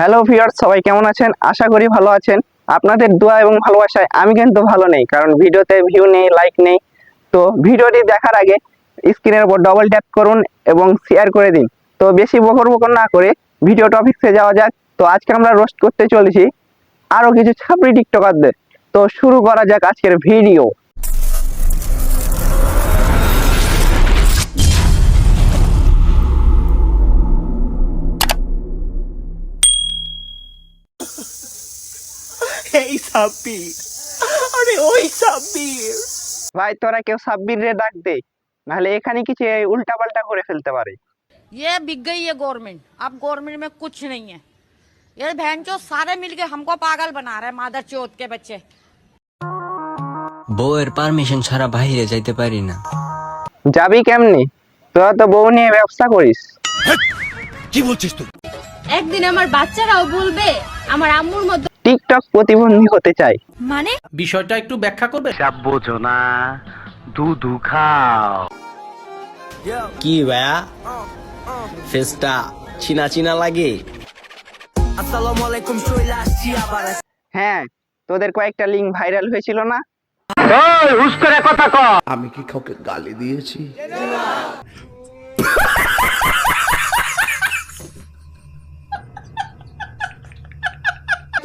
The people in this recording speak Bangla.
হ্যালো ভিউয়ার্স, সবাই কেমন আছেন? আশা করি ভালো আছেন। আপনাদের দোয়া এবং ভালোবাসায় আমি কিন্তু ভালো নেই, কারণ ভিডিওতে ভিউ নেই লাইক নেই। তো ভিডিওটি দেখার আগে স্ক্রিনের উপর ডবল ট্যাপ করুন এবং শেয়ার করে দিন। তো বেশি বকর বকর না করে ভিডিও টপিক্সে যাওয়া যাক। তো আজকে আমরা রোস্ট করতে চলেছি আরও কিছু ছাপড়ি টিকটকারদের তো শুরু করা যাক আজকের ভিডিও এই সাব্বির আরে ওই সাব্বির ভাই তোরা কেউ সাব্বির রে ডাক দে নাহলে এখানে কিছু উল্টা পাল্টা করে ফেলতে পারে ये बिक गई है गवर्नमेंट अब गवर्नमेंट में कुछ नहीं है ये बहन चो सारे मिलके हमको पागल बना रहे हैं मादर चौथ के बच्चे বউয়ের পারমিশন ছাড়া বাইরে যাইতে পারি না যাবি কেমনি তোরা তো বউ নিয়ে ব্যবসা করিস একদিন আমার বাচ্চারাও বলবে আমার আম্মুর মতো টিকটক প্রতিবন্ধী হতে চাই মানে? বিষয়টা একটু ব্যাখ্যা করবে? বোঝো না দুধু খাও। কি ভাইয়া? ফেসটা চিনা চিনা লাগে? হ্যাঁ তোদের কয়েকটা লিঙ্ক ভাইরাল হয়েছিল না? কথা আমি কি কাউকে গালি দিয়েছি?